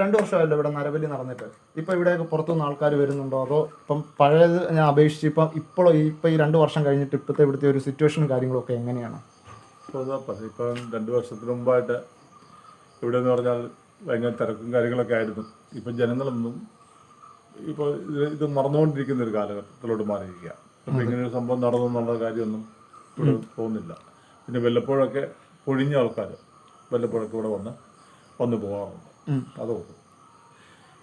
രണ്ടു വർഷമായല്ലോ ഇവിടെ നരബലി നടന്നിട്ട്. ഇപ്പൊ ഇവിടെയൊക്കെ പുറത്തുനിന്ന് ആൾക്കാർ വരുന്നുണ്ടോ? അതോ ഇപ്പം പഴയത് ഞാൻ അപേക്ഷിച്ച് ഇപ്പം ഇപ്പോഴോ ഇപ്പൊ ഈ രണ്ട് വർഷം കഴിഞ്ഞിട്ട് ഇപ്പോഴത്തെ ഇവിടുത്തെ ഒരു സിറ്റുവേഷനും കാര്യങ്ങളൊക്കെ എങ്ങനെയാണ്? ഇപ്പോൾ ഇപ്പം രണ്ട് വർഷത്തിന് മുമ്പായിട്ട് ഇവിടെ എന്ന് പറഞ്ഞാൽ ഭയങ്കര തിരക്കും കാര്യങ്ങളൊക്കെ ആയിരുന്നു. ഇപ്പം ജനങ്ങളൊന്നും ഇപ്പോൾ ഇത് ഇത് മറന്നുകൊണ്ടിരിക്കുന്ന ഒരു കാലഘട്ടത്തിലോട്ട് മാറിയിരിക്കുക അപ്പം ഇങ്ങനെ ഒരു സംഭവം നടന്നു എന്നുള്ള കാര്യമൊന്നും ഇവിടെ തോന്നുന്നില്ല പിന്നെ വല്ലപ്പോഴൊക്കെ പൊഴിഞ്ഞ ആൾക്കാർ വല്ലപ്പോഴൊക്കെ ഇവിടെ വന്ന് വന്നു പോകാറുണ്ട്. അതുകൊണ്ട്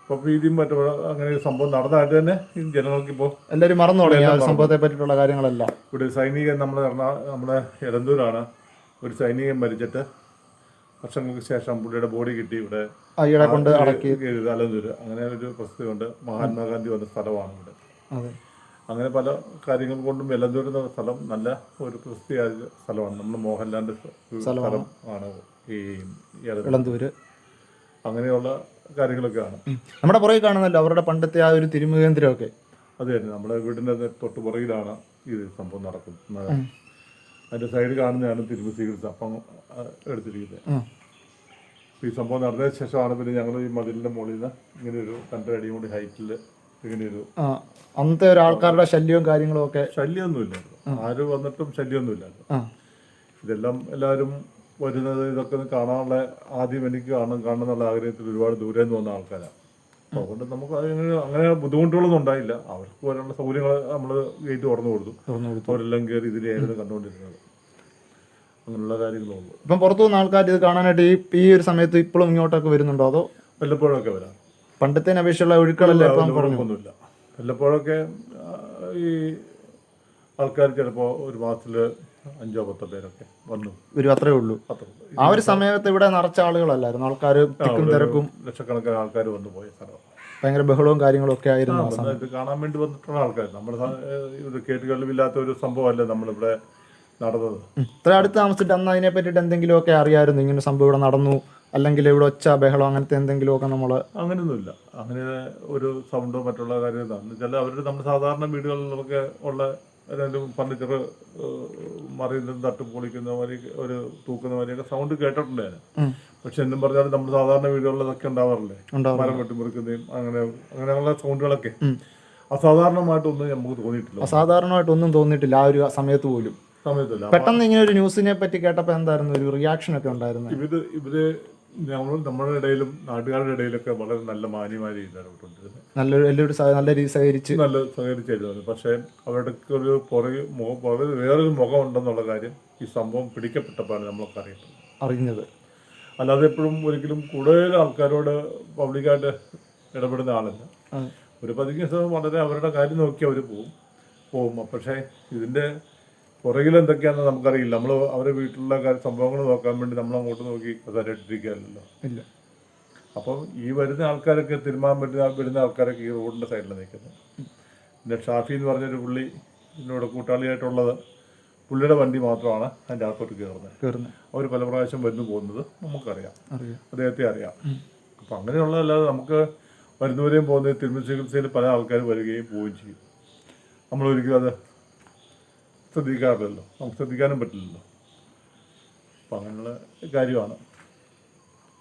ഇപ്പോൾ പ്രീതിയും മറ്റും അങ്ങനെ ഒരു സംഭവം നടന്നായിട്ട് തന്നെ ജനങ്ങൾക്കിപ്പോൾ എല്ലാവരും മറന്നു തുടങ്ങി ആ സംഭവത്തെ പറ്റിയിട്ടുള്ള കാര്യങ്ങളെല്ലാം. ഇവിടെ സൈനികൻ എറണാ നമ്മുടെ എലന്തൂരാണ് ഒരു സൈനികൻ മരിച്ചിട്ട് വർഷങ്ങൾക്ക് ശേഷം പുള്ളിയുടെ ബോഡി കിട്ടി ഇവിടെ. അയ്യടെ കൊണ്ട് അടക്കി. അലന്തൂര് അങ്ങനെ ഒരു പ്രസിദ്ധി കൊണ്ട് മഹാത്മാഗാന്ധി വന്ന സ്ഥലമാണ് ഇവിടെ. അതെ. അങ്ങനെ പല കാര്യങ്ങൾ കൊണ്ടും എലന്തൂർ എന്ന സ്ഥലം നല്ല ഒരു പ്രസിദ്ധിയായ സ്ഥലമാണ്. നമ്മൾ മോഹൻലാലിന്റെ സ്ഥലമാണ്. സ്ഥലം ആണ് ഈ എലന്തൂർ ഇളന്തൂര് അങ്ങനെയുള്ള കാര്യങ്ങളൊക്കെയാണ് നമ്മുടെ പുറകെ കാണുന്നല്ലോ അവരുടെ പണ്ടത്തെ ആ ഒരു തിരുമുകേന്ദ്രമൊക്കെ അത് തന്നെ. നമ്മുടെ വീടിന്റെ തൊട്ട് പുറകിലാണ് ഈ സംഭവം നടക്കുന്നത്. അതിന്റെ സൈഡ് കാണുന്നതാണ് തിരുമ്പ് ചികിത്സ അപ്പം എടുത്തിരിക്കുന്നത്. ഈ സംഭവം നടന്നതിന് ശേഷമാണ് പിന്നെ ഞങ്ങൾ ഈ മതിലിന്റെ മുകളിൽ നിന്ന് ഇങ്ങനെ ഒരു രണ്ടര അടിയും കൂടി ഹൈറ്റിൽ ഇങ്ങനെ ഒരു അന്നത്തെ ഒരു ആൾക്കാരുടെ ശല്യവും കാര്യങ്ങളും ഒക്കെ ശല്യമൊന്നുമില്ലായിരുന്നു ആര് വന്നിട്ടും ശല്യമൊന്നുമില്ലായിരുന്നു ഇതെല്ലാം എല്ലാവരും വരുന്നത് ഇതൊക്കെ ഒന്ന് കാണാനുള്ള ആദ്യം എനിക്ക് കാണണം കാണണം എന്നുള്ള ആഗ്രഹത്തിൽ ഒരുപാട് ദൂരെ നിന്ന് വന്ന ആൾക്കാരാണ് അപ്പോൾ അതുകൊണ്ട് നമുക്ക് അതിന് അങ്ങനെ ബുദ്ധിമുട്ടുകളൊന്നും ഉണ്ടായില്ല. അവർക്ക് വരാനുള്ള സൗകര്യങ്ങൾ നമ്മൾ ഗേറ്റ് തുറന്നു കൊടുത്തു. തുറന്നു കൊടുത്തു. അവരെല്ലാം കയറി ഇതിലായിരുന്നു കണ്ടുകൊണ്ടിരുന്നത്. അങ്ങനെയുള്ള കാര്യങ്ങളുള്ളൂ ഇപ്പം പുറത്തു നിന്ന് ആൾക്കാർ ഇത് കാണാനായിട്ട് ഈ ഈ ഒരു സമയത്ത് ഇപ്പോഴും ഇങ്ങോട്ടൊക്കെ വരുന്നുണ്ടോ അതോ? വല്ലപ്പോഴൊക്കെ വരാം. പണ്ടത്തെ അപേക്ഷയുള്ള ഒഴുക്കുകളല്ലേ ഇപ്പം വല്ലപ്പോഴൊക്കെ ഈ ആൾക്കാർ ചിലപ്പോൾ ഒരു മാസത്തിൽ അഞ്ചോ പത്തോ പേരൊക്കെ വന്നു. ഒരു അത്രേ ഉള്ളൂ. ആ ഒരു സമയത്ത് ഇവിടെ നിറച്ച ആളുകളല്ലായിരുന്നു? ആൾക്കാർ തിക്കും തിരക്കും. ലക്ഷക്കണക്കിന് ആൾക്കാർ വന്നു പോയ സ്ഥലം ഭയങ്കര ബഹളവും കാര്യങ്ങളും ഒക്കെ ആയിരുന്നു ഇത് കാണാൻ വേണ്ടി വന്നിട്ടുള്ള ആൾക്കാർ നമ്മൾ ഇത് കേട്ടുകളില്ലാത്ത ഒരു സംഭവമല്ല നമ്മളിവിടെ നടന്നത്. ഇത്ര അടുത്ത് താമസിച്ചിട്ട് അന്ന് അതിനെ പറ്റിയിട്ട് എന്തെങ്കിലുമൊക്കെ അറിയായിരുന്നു ഇങ്ങനെ സംഭവം ഇവിടെ നടന്നു. അല്ലെങ്കിൽ ഇവിടെ ഒച്ച ബഹളം അങ്ങനത്തെ എന്തെങ്കിലുമൊക്കെ നമ്മൾ അങ്ങനെയൊന്നുമില്ല. അങ്ങനെ ഒരു സൗണ്ടോ മറ്റുള്ള കാര്യം വെച്ചാൽ അവർ നമ്മുടെ സാധാരണ വീടുകളിലൊക്കെ ഉള്ള ഏതായാലും ഫർണിച്ചർ മറിയുന്നതും തട്ട് പൊളിക്കുന്ന മാതിരി ഒരു തൂക്കുന്ന മാതിരിയൊക്കെ സൗണ്ട് കേട്ടിട്ടുണ്ട് ഞാൻ. പക്ഷെ എന്നും പറഞ്ഞാലും നമ്മുടെ സാധാരണ വീടുകളിലൊക്കെ ഉണ്ടാവാറില്ലേ? ഉണ്ടാവും മരം വെട്ടിമുറിക്കുന്നതും അങ്ങനെ അങ്ങനെയുള്ള സൗണ്ടുകളൊക്കെ അസാധാരണമായിട്ടൊന്നും നമുക്ക് തോന്നിയിട്ടില്ല. അസാധാരണമായിട്ട് ഒന്നും തോന്നിയിട്ടില്ല ആ ഒരു സമയത്ത് പോലും. സമയത്തില്ല പെട്ടെന്ന് ഇങ്ങനെ ഒരു ന്യൂസിനെ പറ്റി കേട്ടപ്പോൾ എന്തായിരുന്നു? ഒരു റിയാക്ഷൻ ഒക്കെ ഉണ്ടായിരുന്നു? ഇവർ ഇവർ നമ്മൾ നമ്മുടെ ഇടയിലും നാട്ടുകാരുടെ ഇടയിലൊക്കെ വളരെ നല്ല മാന്യമായ രീതിയിലാണ് ഇട്ടുകൊണ്ടിരുന്നത് നല്ലൊരു എല്ലാവരും സഹ- നല്ല രീതി സഹകരിച്ച്. നല്ല സഹകരിച്ചായിരുന്നു പക്ഷേ അവരുടെ ഒരു പുറകെ മുഖം പുറകെ വേറൊരു മുഖം ഉണ്ടെന്നുള്ള കാര്യം ഈ സംഭവം പിടിക്കപ്പെട്ടപ്പോഴാണ് നമ്മളൊക്കെ അറിയുന്നത്. അറിഞ്ഞത്. അല്ലാതെ എപ്പോഴും ഒരിക്കലും കൂടുതൽ ആൾക്കാരോട് പബ്ലിക്കായിട്ട് ഇടപെടുന്ന ആളല്ല. ആ. ഒരു പതിക്കുന്ന സമയം വളരെ അവരുടെ കാര്യം നോക്കി അവർ പോകും പോകും പക്ഷേ ഇതിന്റെ പുറകിൽ എന്തൊക്കെയാണെന്ന് നമുക്കറിയില്ല. നമ്മൾ അവരുടെ വീട്ടിലുള്ള കാര്യ സംഭവങ്ങൾ നോക്കാൻ വേണ്ടി നമ്മൾ അങ്ങോട്ട് നോക്കി കസാരട്ടിരിക്കുകയല്ലോ ഇല്ല. അപ്പം ഈ വരുന്ന ആൾക്കാരൊക്കെ തിരുമാൻ പറ്റുന്ന വരുന്ന ആൾക്കാരൊക്കെ ഈ റോഡിന്റെ സൈഡിൽ നിൽക്കുന്നു പിന്നെ ഷാഫി എന്ന് പറഞ്ഞൊരു പുള്ളി എന്നോട് കൂട്ടാളിയായിട്ടുള്ളത് പുള്ളിയുടെ വണ്ടി മാത്രമാണ് അതിന്റെ അകത്തോട്ട് കയറുന്നത്. കയറുന്നത്. അവർ പല പ്രാവശ്യം വരുന്നു പോകുന്നത് നമുക്കറിയാം. അദ്ദേഹത്തെ അറിയാം. അപ്പം അങ്ങനെയുള്ളതല്ലാതെ നമുക്ക് വരുന്നവരെയും പോകുന്ന തിരുമല ചികിത്സയിൽ പല ആൾക്കാർ വരികയും പോവുകയും ചെയ്യും. നമ്മൾ ഒരിക്കലും അത് ശ്രദ്ധിക്കാറില്ലല്ലോ. നമുക്ക് ശ്രദ്ധിക്കാനും പറ്റില്ലല്ലോ. അപ്പം അങ്ങനെയുള്ള കാര്യമാണ്.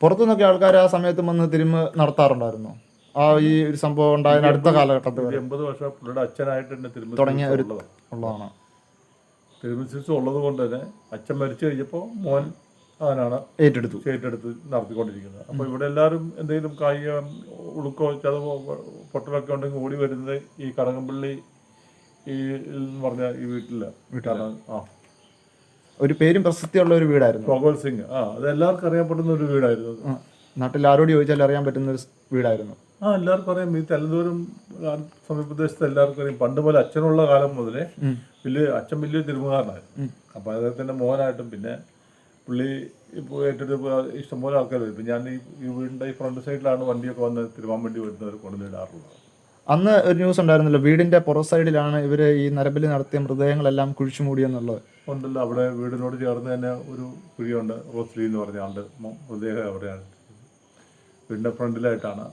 പുറത്തുനിന്നൊക്കെ ആൾക്കാർ ആ സമയത്ത് വന്ന് തിരുമ്മ നടത്താറുണ്ടായിരുന്നു? ആ ഈ ഒരു സംഭവം ഉണ്ടായ അടുത്ത കാലഘട്ടത്തിൽ എൺപത് വർഷം പുള്ളിയുടെ അച്ഛനായിട്ട് തന്നെ തിരുമല തുടങ്ങിയ ഒരു- ഉള്ളതാണ്. തിരുമല ഉള്ളത് കൊണ്ട് തന്നെ അച്ഛൻ മരിച്ചു കഴിഞ്ഞപ്പോൾ മോൻ അവനാണ് ഏറ്റെടുത്തു. ഏറ്റെടുത്ത് നടത്തിക്കൊണ്ടിരിക്കുന്നത്. അപ്പോൾ ഇവിടെ എല്ലാവരും എന്തെങ്കിലും കായിക ഉളുക്കോ ചതവോ പൊട്ടലൊക്കെ ഉണ്ടെങ്കിൽ ഓടി വരുന്നത് ഈ കടകംപള്ളി ഈ പറഞ്ഞ ഈ വീട്ടിൽ. വീട്ടാണ് ആ. ഒരു പേരും പ്രശസ്തിയുള്ള ഒരു വീടായിരുന്നു. ഭഗവത് സിംഗ്. ആ അത് എല്ലാവർക്കും അറിയപ്പെടുന്ന ഒരു വീടായിരുന്നു അത്. നാട്ടിൽ ആരോട് ചോദിച്ചാൽ അറിയാൻ പറ്റുന്ന ഒരു സ് വീടായിരുന്നു. ആ എല്ലാവർക്കും അറിയാം. ഈ തെല്ലന്തൂരും സമീപദേശത്ത് എല്ലാവർക്കും അറിയാം. പണ്ട് മുതൽ അച്ഛനുള്ള കാലം മുതലേ. വലിയ അച്ഛൻ വലിയ തിരുമുഖാരനായിരുന്നു. അപ്പൊ അദ്ദേഹത്തിന്റെ മോനായിട്ടും പിന്നെ പുള്ളി ഇപ്പോൾ ഏറ്റെടുത്ത് ഇഷ്ടംപോലെ ആൾക്കാർ വരും. ഇപ്പം ഞാൻ ഈ ഈ വീടിന്റെ ഈ ഫ്രണ്ട് സൈഡിലാണ് വണ്ടിയൊക്കെ വന്ന് തിരുവാൻ വേണ്ടി വരുന്നവർ കൊണ്ടുവന്നിടാറുള്ളത്. അന്ന് ഒരു ന്യൂസ് ഉണ്ടായിരുന്നല്ലോ വീടിന്റെ പുറ സൈഡിലാണ് ഇവർ ഈ നരബലി നടത്തിയ മൃതദേഹങ്ങളെല്ലാം കുഴിച്ചു മൂടിയെന്നുള്ളത്. ഉണ്ടല്ലോ അവിടെ വീടിനോട് ചേർന്ന് തന്നെ ഒരു കുഴിയുണ്ട് റോസ്ലി എന്ന് പറഞ്ഞ ആളുടെ മൃതദേഹം അവിടെയാണ്. വീടിന്റെ ഫ്രണ്ടിലായിട്ടാണ്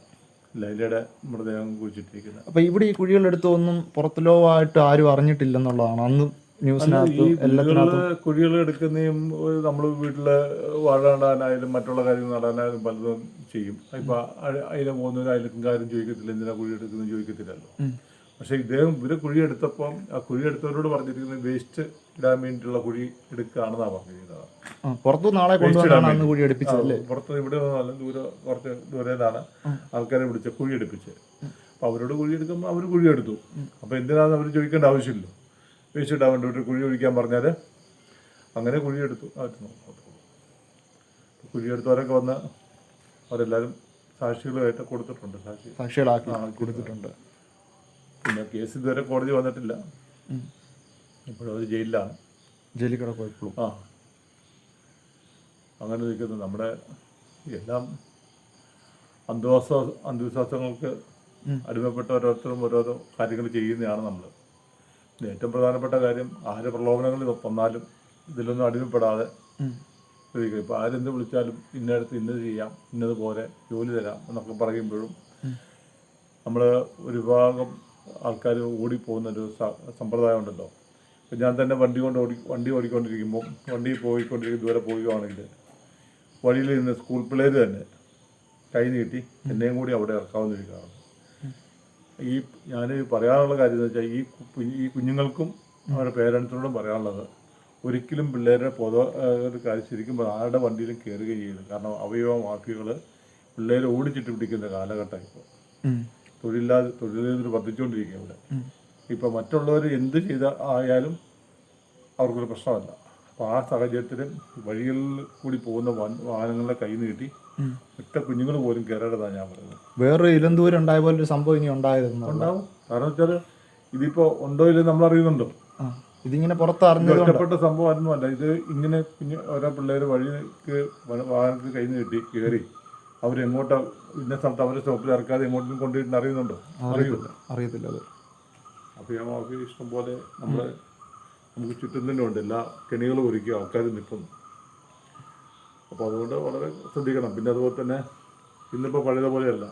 ലൈലയുടെ മൃതദേഹം കുഴിച്ചിട്ടിരിക്കുന്നത്. അപ്പൊ ഇവിടെ ഈ കുഴികളെടുത്തൊന്നും പുറത്തുലോ ആയിട്ട് ആരും അറിഞ്ഞിട്ടില്ലെന്നുള്ളതാണ്. അന്ന് ന്യൂസിനകത്തും കുഴികൾ എടുക്കുന്നതും നമ്മൾ വീട്ടിൽ വാഴ നടാനായാലും മറ്റുള്ള കാര്യങ്ങൾ നടാനായാലും പലതും ചെയ്യും. ഇപ്പൊ അതിലെ അതിലേക്കും കാര്യം ചോദിക്കത്തില്ല. എന്തിനാ കുഴി എടുക്കുന്നത് ചോദിക്കത്തില്ലല്ലോ. പക്ഷെ ഇദ്ദേഹം ഇവർ കുഴി എടുത്തപ്പം ആ കുഴി എടുത്തവരോട് പറഞ്ഞിരിക്കുന്നത് വേസ്റ്റ് ഇടാൻ വേണ്ടിയിട്ടുള്ള കുഴി എടുക്കുകയാണെന്നാണ് പറഞ്ഞിരിക്കുന്നത്. പുറത്തു നാളെ പുറത്ത് ഇവിടെ നല്ല ദൂരെ കുറച്ച് ദൂരേതാണ് ആൾക്കാരെ വിളിച്ച കുഴി എടുപ്പിച്ചത്. അപ്പൊ അവരോട് കുഴി എടുക്കുമ്പോൾ അവർ കുഴി എടുത്തു. അപ്പൊ എന്തിനാന്ന് അവർ ചോദിക്കേണ്ട ആവശ്യമില്ല. ഇടാൻ വേണ്ടി ഒരു കുഴി ഒഴിക്കാൻ പറഞ്ഞാൽ അങ്ങനെ കുഴിയെടുത്തു. എടുത്തു കുഴിയെടുത്തവരൊക്കെ വന്ന് അവരെല്ലാവരും സാക്ഷികളുമായിട്ട് കൊടുത്തിട്ടുണ്ട്. സാക്ഷി സാക്ഷികളാക്കി കൊടുത്തിട്ടുണ്ട്. പിന്നെ കേസ് ഇതുവരെ കോടതി വന്നിട്ടില്ല. ഇപ്പോഴും അവർ ജയിലിലാണ്. ജയിലിൽ കിടക്കും ഇപ്പോഴും. ആ. അങ്ങനെ നിൽക്കുന്നു. നമ്മുടെ എല്ലാം അന്ധവിശ്വാസ അന്ധവിശ്വാസങ്ങൾക്ക്. അടിമപ്പെട്ട ഓരോരുത്തരും ഓരോരോ കാര്യങ്ങൾ ചെയ്യുന്നതാണ് നമ്മൾ ഏറ്റവും പ്രധാനപ്പെട്ട കാര്യം ആര് പ്രലോഭനങ്ങൾ വന്നാലും ഇതിലൊന്നും അടിമപ്പെടാതെ ഇപ്പോൾ ആരെന്ത് വിളിച്ചാലും ഇന്നടുത്ത് ഇന്നത് ചെയ്യാം ഇന്നത് പോലെ ജോലി തരാം എന്നൊക്കെ പറയുമ്പോഴും നമ്മൾ ഒരു വിഭാഗം ആൾക്കാർ ഓടിപ്പോകുന്ന ഒരു സമ്പ്രദായം ഉണ്ടല്ലോ. ഇപ്പം ഞാൻ തന്നെ വണ്ടി കൊണ്ട് ഓടി വണ്ടി ഓടിക്കൊണ്ടിരിക്കുമ്പോൾ വണ്ടി പോയിക്കൊണ്ടിരിക്കും ദൂരെ പോവുകയാണെങ്കിൽ വഴിയിൽ നിന്ന് സ്കൂൾ പിള്ളേർ തന്നെ കൈ നീട്ടി എന്നെയും കൂടി അവിടെ ഇറക്കാവുന്ന ഒരു കാരണം ഈ ഞാൻ പറയാനുള്ള കാര്യം എന്ന് വെച്ചാൽ ഈ ഈ കുഞ്ഞുങ്ങൾക്കും അവരുടെ പേരൻസിനോടും പറയാനുള്ളത് ഒരിക്കലും പിള്ളേരുടെ പൊതു കാര്യം ശരിക്കും ആരുടെ വണ്ടിയിലും കയറുകയും ചെയ്യരുത് കാരണം അവയവ മാഫിയകൾ പിള്ളേരെ ഓടിച്ചിട്ട് പിടിക്കുന്ന കാലഘട്ടം ഇപ്പോൾ. തൊഴിലില്ലാതെ തൊഴിലില്ലാതെ വർദ്ധിച്ചുകൊണ്ടിരിക്കുക ഇവിടെ. ഇപ്പം മറ്റുള്ളവർ എന്ത് ചെയ്ത ആയാലും അവർക്കൊരു പ്രശ്നമല്ല അപ്പോൾ ആ സാഹചര്യത്തിൽ വഴികളിൽ കൂടി പോകുന്ന വാഹനങ്ങളുടെ കൈ നീട്ടി ഒറ്റ കുഞ്ഞുങ്ങൾ പോലും കയറരുതാണ് ഞാൻ പറയുന്നത്. വേറൊരു ഇലന്തൂരം ഉണ്ടായ പോലെ ഒരു സംഭവം ഇനി ഉണ്ടായിരുന്നു ഉണ്ടാവും. കാരണം വെച്ചാൽ ഇതിപ്പോ ഉണ്ടോ ഇല്ലെന്ന് നമ്മൾ അറിയുന്നുണ്ടോ ഇതിങ്ങനെ പുറത്ത് സംഭവം അറിഞ്ഞത് ഒറ്റപ്പെട്ട സംഭവം ഒന്നുമല്ല ഇത് ഇങ്ങനെ കുഞ്ഞു ഓരോ പിള്ളേർ വഴിക്ക് വാഹനത്തിൽ കയ്യിൽ നിന്ന് കിട്ടി കയറി അവരെങ്ങോട്ട് ഇന്ന സ്ഥലത്ത് അവരെ സ്റ്റോപ്പിൽ ഇറക്കാതെ എങ്ങോട്ടും കൊണ്ടുപോയിട്ട് അറിയുന്നുണ്ടോ? അറിയില്ല അറിയത്തില്ല അത്. അപ്പോൾ ഞാൻ ഇഷ്ടം പോലെ നമ്മൾ നമുക്ക് ചുറ്റും തന്നെ ഉണ്ട്. എല്ലാ കെണികളും ഒരുക്കി ആൾക്കാർ നിൽക്കുന്നു അപ്പോൾ അതുകൊണ്ട് വളരെ ശ്രദ്ധിക്കണം. പിന്നെ അതുപോലെ തന്നെ ഇന്നിപ്പോൾ പഴയതുപോലെയല്ല.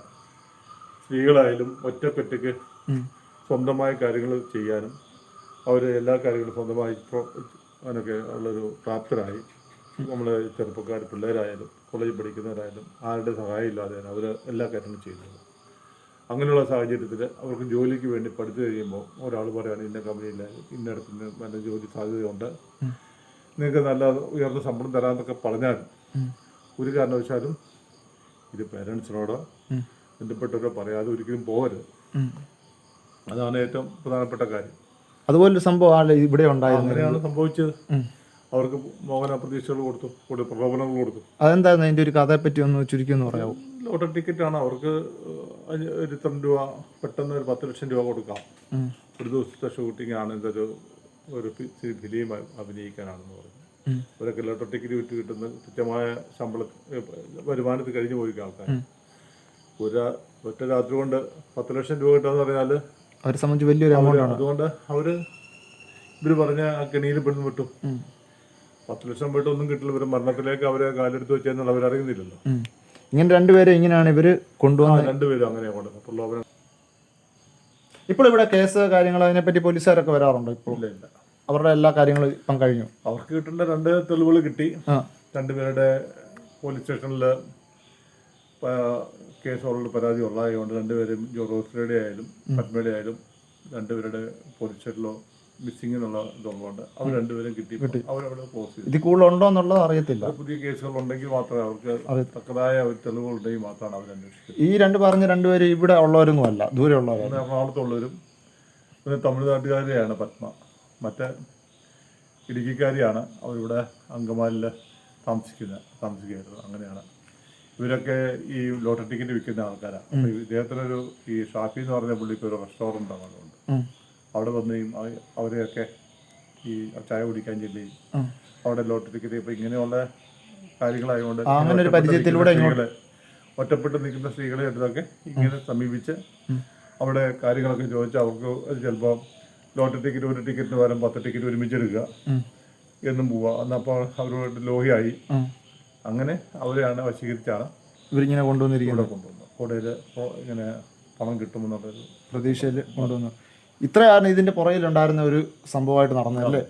സ്ത്രീകളായാലും ഒറ്റക്കൊറ്റയ്ക്ക് ഉം. സ്വന്തമായ കാര്യങ്ങൾ ചെയ്യാനും അവർ എല്ലാ കാര്യങ്ങളും സ്വന്തമായി അതിനൊക്കെ ഉള്ളൊരു പ്രാപ്തരായി. നമ്മൾ ചെറുപ്പക്കാർ പിള്ളേരായാലും കോളേജിൽ പഠിക്കുന്നവരായാലും ആരുടെ സഹായം ഇല്ലാതെ അവർ എല്ലാ കാര്യങ്ങളും ചെയ്യുന്നത്. അങ്ങനെയുള്ള സാഹചര്യത്തിൽ അവർക്ക് ജോലിക്ക് വേണ്ടി പഠിച്ചു കഴിയുമ്പോൾ ഒരാൾ പറയുകയാണ് ഇന്ന കമ്പനിയിൽ ഇന്നടത്ത് നല്ല ജോലി സാധ്യതയുണ്ട്. നിങ്ങൾക്ക് നല്ല ഉയർന്ന ശമ്പളം തരാമെന്നൊക്കെ പറഞ്ഞാൽ. ഒരു കാരണവശാലും ഇത് പേരൻസിനോടോ. ബന്ധപ്പെട്ടവരോ പറയാതെ ഒരിക്കലും പോകരുത്. അതാണ് ഏറ്റവും പ്രധാനപ്പെട്ട കാര്യം. അതുപോലൊരു സംഭവം ഇവിടെ ഉണ്ടായിരുന്നു അങ്ങനെയാണ് സംഭവിച്ചത്. അവർക്ക് മോഹന പ്രതീക്ഷകൾ കൊടുത്തു കൂടുതൽ പ്രലോഭനങ്ങൾ കൊടുത്തു. അതെന്തായിരുന്നു അതിന്റെ ഒരു കഥയെ പറ്റി ഒന്ന് ചുരുക്കി എന്ന് പറയാമോ ലോട്ടറി ടിക്കറ്റ് ആണ് അവർക്ക് ഒരു ഇത്ര രൂപ പെട്ടെന്ന് ഒരു പത്ത് ലക്ഷം രൂപ കൊടുക്കാം. ഒരു ദിവസത്തെ ഷൂട്ടിംഗ് ആണ് ഇതൊരു ഒരു ഫിലിം അഭിനയിക്കാനാണെന്ന് പറഞ്ഞു. ഉം. അവരൊക്കെ ലോട്ടറി ടിക്കറ്റ് വിറ്റ് കിട്ടുന്ന തുച്ഛമായ ശമ്പള വരുമാനത്തിൽ കഴിഞ്ഞു പോയി ആൾക്കാർ ഒരു ഒറ്റ രാത്രി കൊണ്ട് പത്ത് ലക്ഷം രൂപ കിട്ടാന്ന് പറഞ്ഞാൽ അവരെ സംബന്ധിച്ച് വലിയൊരു എമൗണ്ട് ആണ്. അതുകൊണ്ട് അവർ ഇവർ പറഞ്ഞ ആ കെണിയിൽ പെണ്ണ് വിട്ടു. പത്ത് ലക്ഷം പോയിട്ട് ഒന്നും കിട്ടില്ല. ഇവർ മരണത്തിലേക്ക് അവരെ കാലെടുത്ത് വെച്ചെന്നുള്ള അവരറിയുന്നില്ലല്ലോ അറിയുന്നില്ലല്ലോ. ഇങ്ങനെ രണ്ടുപേരെ ഇങ്ങനെയാണ് ഇവർ കൊണ്ടുപോകുന്നത് കൊണ്ടുവന്നത് രണ്ടുപേരും അങ്ങനെയാണ് കൊണ്ടുവന്നത്. പ്രലോഭനം ഇപ്പോൾ ഇവിടെ കേസ് കാര്യങ്ങൾ അതിനെപ്പറ്റി പോലീസുകാരൊക്കെ വരാറുണ്ടോ ഇപ്പോൾ? ഇല്ല ഇല്ല. അവരുടെ എല്ലാ കാര്യങ്ങളും ഇപ്പം കഴിഞ്ഞു അവർക്ക് കിട്ടേണ്ട രണ്ട് തെളിവുകൾ കിട്ടി. ആ. രണ്ടുപേരുടെ പോലീസ് സ്റ്റേഷനിൽ കേസ് ഉള്ള പരാതി ഉള്ളതായതുകൊണ്ട് രണ്ടുപേരും ജോറോസിലയുടെ ആയാലും പത്മയുടെ ആയാലും രണ്ടുപേരുടെ പോലീസ് സ്റ്റേഷനിലോ മിസ്സിംഗ് എന്നുള്ള ഇതുള്ളതുകൊണ്ട് അവർ രണ്ടുപേരും കിട്ടി. അവരവിടെ ക്ലോസ് ചെയ്തു. ഇതിൽ കൂടുതലുണ്ടോ എന്നുള്ളത് അറിയത്തില്ല പുതിയ കേസുകൾ ഉണ്ടെങ്കിൽ മാത്രമേ അവർക്ക് തക്കതായ ഒരു തെളിവുകൾ ഉണ്ടെങ്കിൽ മാത്രമാണ് അവർ അന്വേഷിക്കുന്നത്. ഈ രണ്ട് പറഞ്ഞ രണ്ടുപേരും ഇവിടെ ഉള്ളവരൊന്നും അല്ല ദൂരെ ഉള്ളവരാണ് എറണാകുളത്തുള്ളവരും പിന്നെ തമിഴ്നാട്ടുകാരെയാണ് പത്മ. മറ്റേ ഇടുക്കിക്കാരിയാണ് അവരിവിടെ അങ്കമാലിൽ താമസിക്കുന്നത് താമസിക്കുന്നത്. അങ്ങനെയാണ്. ഇവരൊക്കെ ഈ ലോട്ടറി ടിക്കറ്റ് വിൽക്കുന്ന ആൾക്കാരാണ് അപ്പോൾ ഇദ്ദേഹത്തിനൊരു ഈ ഷാഫി എന്ന് പറഞ്ഞ പുള്ളിക്ക് ഒരു റെസ്റ്റോറന്റ് അവിടെ വന്നെയും അവ- അവരെയൊക്കെ ഈ ചായ കുടിക്കാൻ ചെല്ലുകയും അവിടെ ലോട്ടറി ടിക്കറ്റ് ഇപ്പം ഇങ്ങനെയുള്ള കാര്യങ്ങളായതുകൊണ്ട് ഒറ്റപ്പെട്ട് നിൽക്കുന്ന സ്ത്രീകളെ ഒറ്റപ്പെട്ട് നിൽക്കുന്ന സ്ത്രീകളെ അടുത്തൊക്കെ ഇങ്ങനെ സമീപിച്ച് അവിടെ കാര്യങ്ങളൊക്കെ ചോദിച്ച് അവർക്ക് ചിലപ്പോൾ ലോട്ടറി ടിക്കറ്റ് ഒരു ടിക്കറ്റിന് പകരം പത്ത് ടിക്കറ്റ് ഒരുമിച്ച് എടുക്കുക. എന്നും പോവുക എന്നപ്പോൾ അവരോട് ലോഹിയായി. അങ്ങനെ അവരെയാണ് വശീകരിച്ചാണ് ഇവരിങ്ങനെ കൊണ്ടുവന്നിരിക്കുന്നത്. കൊണ്ടുവന്നത്. ഇങ്ങനെ പണം കിട്ടുമെന്നുള്ളൊരു പ്രതീക്ഷയിൽ കൊണ്ടുവന്നു. ഇത്രയാണ് ഇതിന്റെ പുറകിലുണ്ടായിരുന്ന ഒരു സംഭവമായിട്ട് നടന്നതല്ലേ